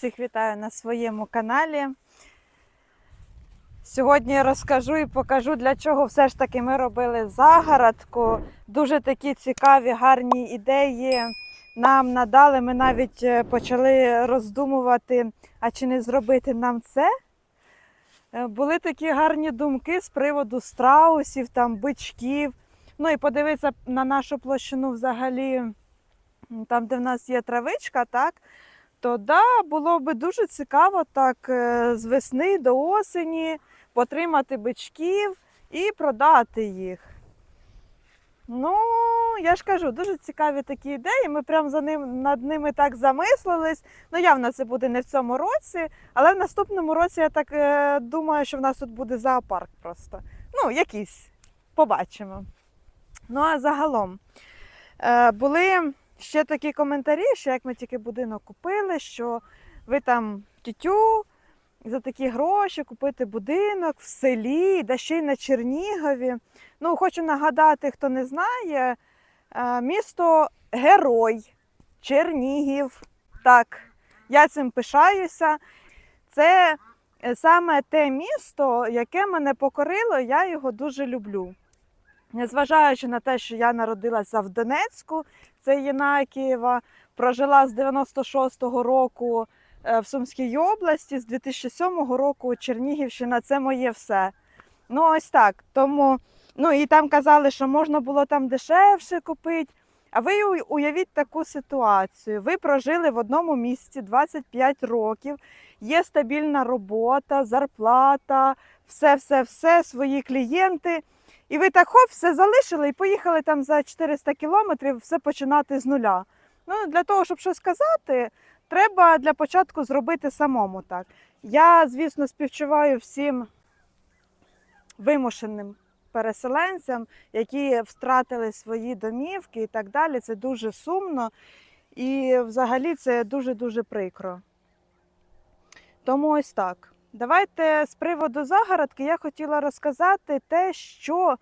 Всіх вітаю на своєму каналі. Сьогодні я розкажу і покажу, для чого все ж таки ми робили загородку. Дуже такі цікаві, гарні ідеї нам надали. Ми навіть е, почали роздумувати, а чи не зробити нам це. Е, Були такі гарні думки з приводу страусів, там, бичків. Ну і подивитися на нашу площину взагалі, там, де в нас є травичка, так? То да, було би дуже цікаво так е, з весни до осені потримати бичків і продати їх. Ну, я ж кажу, дуже цікаві такі ідеї. Ми прям за ним, над ними так замислились. Ну, явно це буде не в цьому році, але в наступному році я так е, думаю, що в нас тут буде зоопарк просто. Ну, якийсь. Побачимо. Ну, а загалом е, були ще такі коментарі, що як ми тільки будинок купили, що ви там тютю за такі гроші купити будинок в селі, да ще й на Чернігові. Ну, хочу нагадати, хто не знає, е, місто Герой, Чернігів. Так, я цим пишаюся. Це е, саме те місто, яке мене покорило, я його дуже люблю. Незважаючи на те, що я народилася в Донецьку, це Єнакієва, прожила з 96-го року е, в Сумській області, з 2007 року Чернігівщина це моє все. Ну, ось так. Тому, ну і там казали, що можна було там дешевше купити. А ви уявіть таку ситуацію. Ви прожили в одному місці 25 років, є стабільна робота, зарплата, все, все, все, свої клієнти. І ви так хоп, все залишили і поїхали там за 400 кілометрів все починати з нуля. Ну, для того, щоб щось сказати, треба для початку зробити самому так. Я, звісно, співчуваю всім вимушеним переселенцям, які втратили свої домівки і так далі. Це дуже сумно і взагалі це дуже-дуже прикро. Тому ось так. Давайте з приводу загородки я хотіла розказати те, що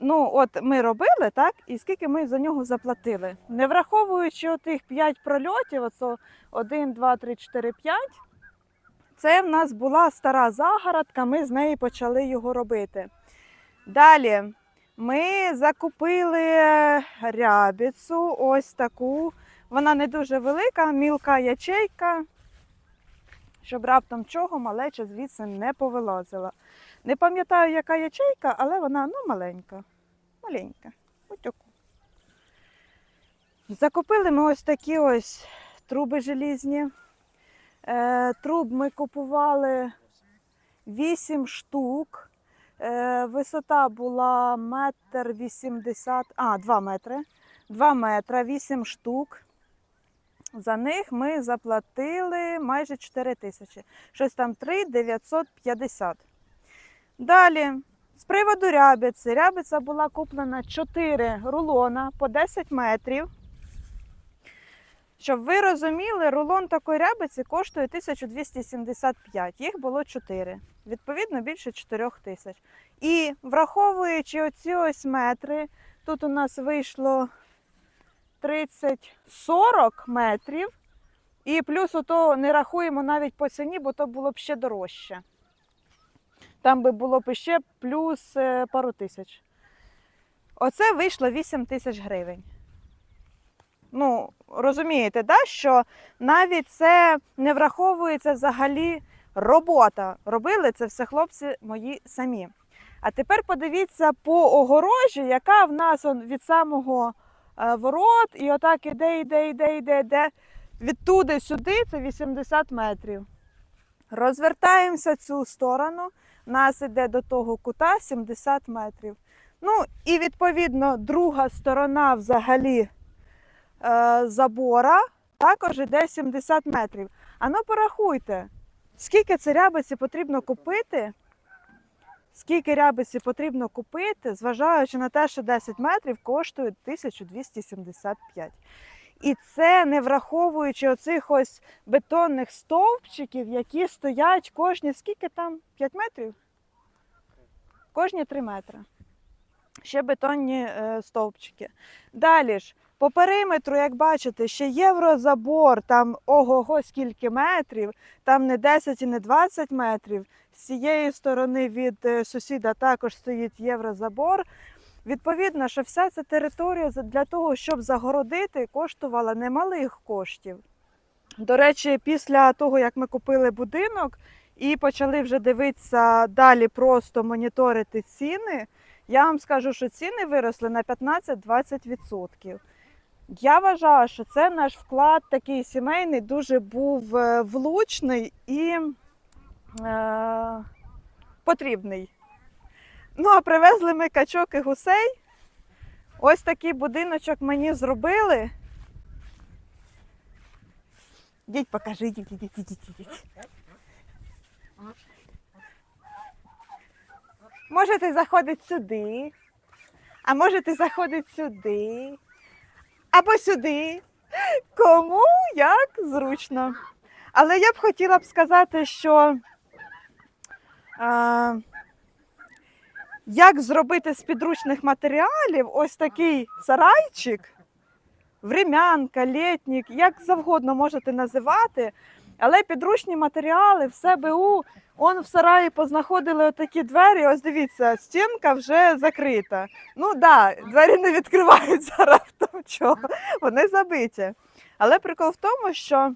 ну, от ми робили, так, і скільки ми за нього заплатили. Не враховуючи отих 5 прольотів, оце 1, 2, 3, 4, 5, це в нас була стара загородка, ми з неї почали його робити. Далі ми закупили рябіцу, ось таку. Вона не дуже велика, мілка ячейка щоб раптом чого малеча звідси не повилазила. Не пам'ятаю, яка ячейка, але вона ну, маленька. Маленька. Ось. Закупили ми ось такі ось труби желізні. Е, труб ми купували 8 штук. Е, висота була метр вісімдесят, а, 2 метри. 2 метра, 8 штук. За них ми заплатили майже 4 тисячі. Щось там 3 950. Далі, з приводу рябиці. Рябиця була куплена 4 рулона по 10 метрів. Щоб ви розуміли, рулон такої рябиці коштує 1275. Їх було 4. Відповідно, більше 4 тисяч. І враховуючи оці ось метри, тут у нас вийшло 30-40 метрів. І плюс ото не рахуємо навіть по ціні, бо то було б ще дорожче. Там би було б ще плюс е, пару тисяч. Оце вийшло 8 тисяч гривень. Ну, розумієте, да, що навіть це не враховується взагалі робота. Робили це все хлопці мої самі. А тепер подивіться по огорожі, яка в нас від самого е, ворот, і отак іде, іде, іде, іде, іде. Відтуди сюди це 80 метрів. Розвертаємося цю сторону, нас іде до того кута 70 метрів. Ну і відповідно друга сторона взагалі е, забора також іде 70 метрів. А ну порахуйте, скільки це рябиці потрібно купити, скільки рябиці потрібно купити, зважаючи на те, що 10 метрів коштує 1275. І це не враховуючи оцих ось бетонних стовпчиків, які стоять кожні, скільки там? 5 метрів? Кожні 3 метри. Ще бетонні е, стовпчики. Далі ж По периметру, як бачите, ще єврозабор, там ого-го скільки метрів, там не 10 і не 20 метрів. З цієї сторони від е, сусіда також стоїть єврозабор. Відповідно, що вся ця територія для того, щоб загородити, коштувала немалих коштів. До речі, після того, як ми купили будинок і почали вже дивитися далі, просто моніторити ціни, я вам скажу, що ціни виросли на 15-20%. Я вважаю, що це наш вклад такий сімейний дуже був е, влучний і е, потрібний. Ну, а привезли ми качок і гусей. Ось такий будиночок мені зробили. Діть, покажи, йдіть, йдіть, йдіть. Можете заходити сюди, а можете заходити сюди, або сюди. Кому як зручно. Але я б хотіла б сказати, що е, як зробити з підручних матеріалів ось такий сарайчик, врем'янка, літнік, як завгодно можете називати. Але підручні матеріали в СБУ, он в сараї познаходили отакі двері. Ось дивіться, стінка вже закрита. Ну да, двері не відкривають зараз чого, вони забиті. Але прикол в тому, що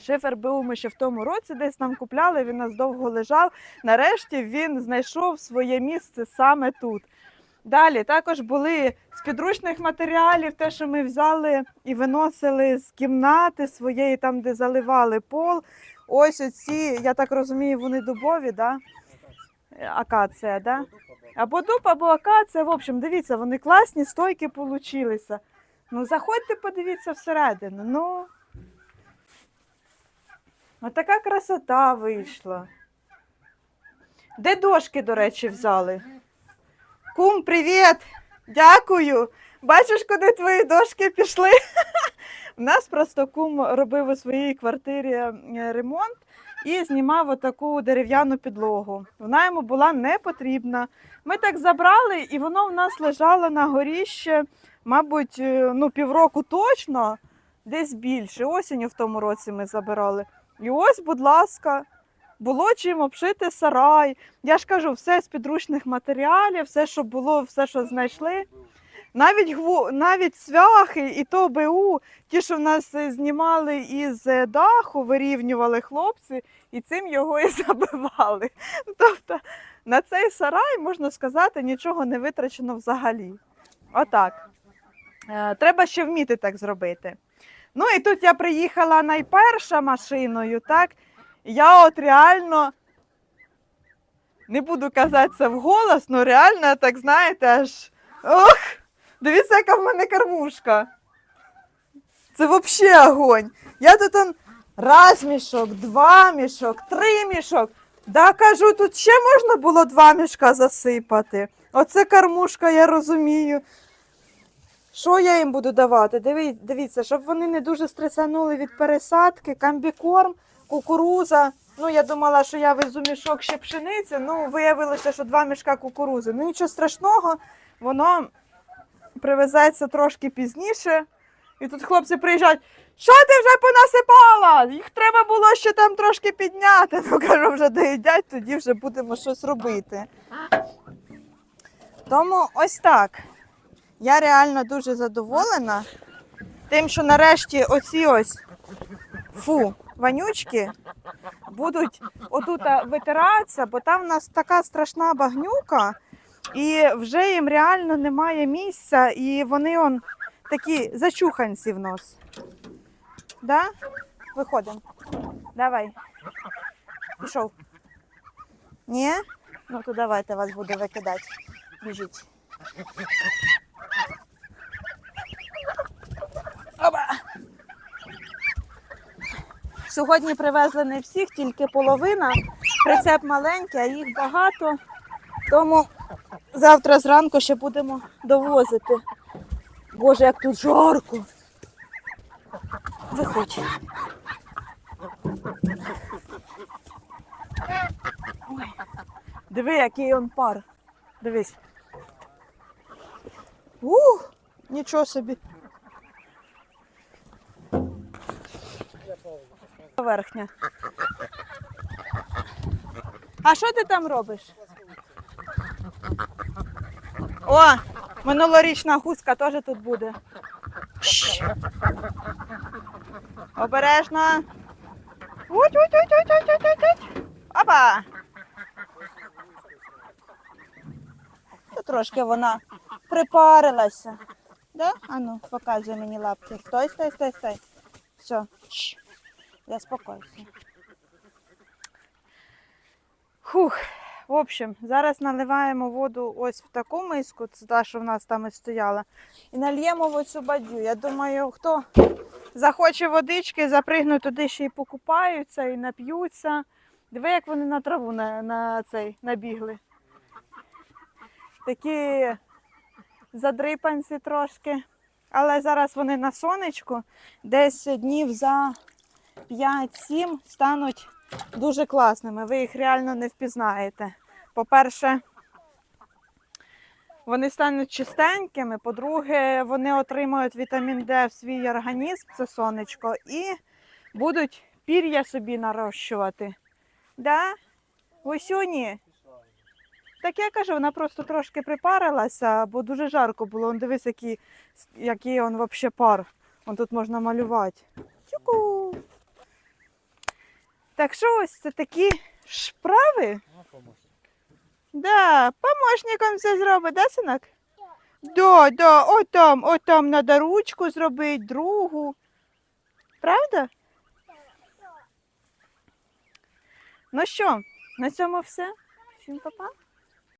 шифер БУ ми ще в тому році десь нам купляли, він нас довго лежав. Нарешті він знайшов своє місце саме тут. Далі також були з підручних матеріалів, те, що ми взяли і виносили з кімнати своєї, там, де заливали пол. Ось оці, я так розумію, вони дубові, да? акація, да? або дуб, або акація. В общем, дивіться, вони класні, стойки получилися. Ну, заходьте, подивіться всередину. Ну, отака красота вийшла. Де дошки, до речі, взяли? Кум, привіт! Дякую! Бачиш, куди твої дошки пішли? У нас просто кум робив у своїй квартирі е, ремонт і знімав отаку дерев'яну підлогу. Вона йому була не потрібна. Ми так забрали, і воно в нас лежало на горіще, мабуть, е, ну, півроку точно, десь більше. Осінню в тому році ми забирали. І ось, будь ласка, було чим обшити сарай. Я ж кажу, все з підручних матеріалів, все, що було, все, що знайшли. Навіть гву, навіть цвяхи і то БУ, ті, що в нас е, знімали із е, даху, вирівнювали хлопці, і цим його і забивали. Тобто на цей сарай, можна сказати, нічого не витрачено взагалі. Отак. Е, Треба ще вміти так зробити. Ну і тут я приїхала найперша машиною, так? Я от реально не буду казати це вголос, але реально, так знаєте, аж. Ох! Дивіться, яка в мене кормушка. Це взагалі огонь. Я тут он раз мішок, два мішок, три мішок. Да, кажу, тут ще можна було два мішка засипати. Оце кормушка, я розумію. Що я їм буду давати? Диві, дивіться, щоб вони не дуже стресанули від пересадки, камбікорм, кукуруза. Ну, я думала, що я везу мішок ще пшениці. Ну, виявилося, що два мішка кукурузи. Ну, нічого страшного, воно привезеться трошки пізніше. І тут хлопці приїжджають. Що ти вже понасипала? Їх треба було ще там трошки підняти. Ну, кажу, вже доїдять, тоді вже будемо щось робити. Тому ось так. Я реально дуже задоволена тим, що нарешті оці ось фу, вонючки будуть отут витиратися, бо там в нас така страшна багнюка, і вже їм реально немає місця, і вони он такі зачуханці в нос. Да? Виходимо. Давай. Пішов. Ні? Ну то давайте вас буду викидати. Біжіть. Сьогодні привезли не всіх, тільки половина. Прицеп маленький, а їх багато. Тому завтра зранку ще будемо довозити. Боже, як тут жарко. Виходь. Диви, який он пар. Дивись. Ух, нічого собі. Верхня. А що ти там робиш? О, минулорічна гуска теж тут буде. Обережно. Опа! Тут трошки вона припарилася. Да? Ану, показуй мені лапки. Стой, стой, стой, стой. Все. Заспокойся. Хух. В общем, зараз наливаємо воду ось в таку миску, це та, що в нас там і стояла, і нальємо в оцю бадю. Я думаю, хто захоче водички, запригнуть туди ще й покупаються, і нап'ються. Диви, як вони на траву на, на цей набігли. Такі задрипанці трошки. Але зараз вони на сонечку, десь днів за 5-7 стануть дуже класними. Ви їх реально не впізнаєте. По-перше, вони стануть чистенькими. По-друге, вони отримують вітамін Д в свій організм, це сонечко, і будуть пір'я собі нарощувати. Да? Гусюні? Так я кажу, вона просто трошки припарилася, бо дуже жарко було. Он дивись, який, який он взагалі пар. Он тут можна малювати. Чуку. Так що ось це такі шправи. Да, помощником все зробить, да, синок? Да, да, отам, отам треба ручку зробити, другу. Правда? Ну що, на цьому все. Всім па-па.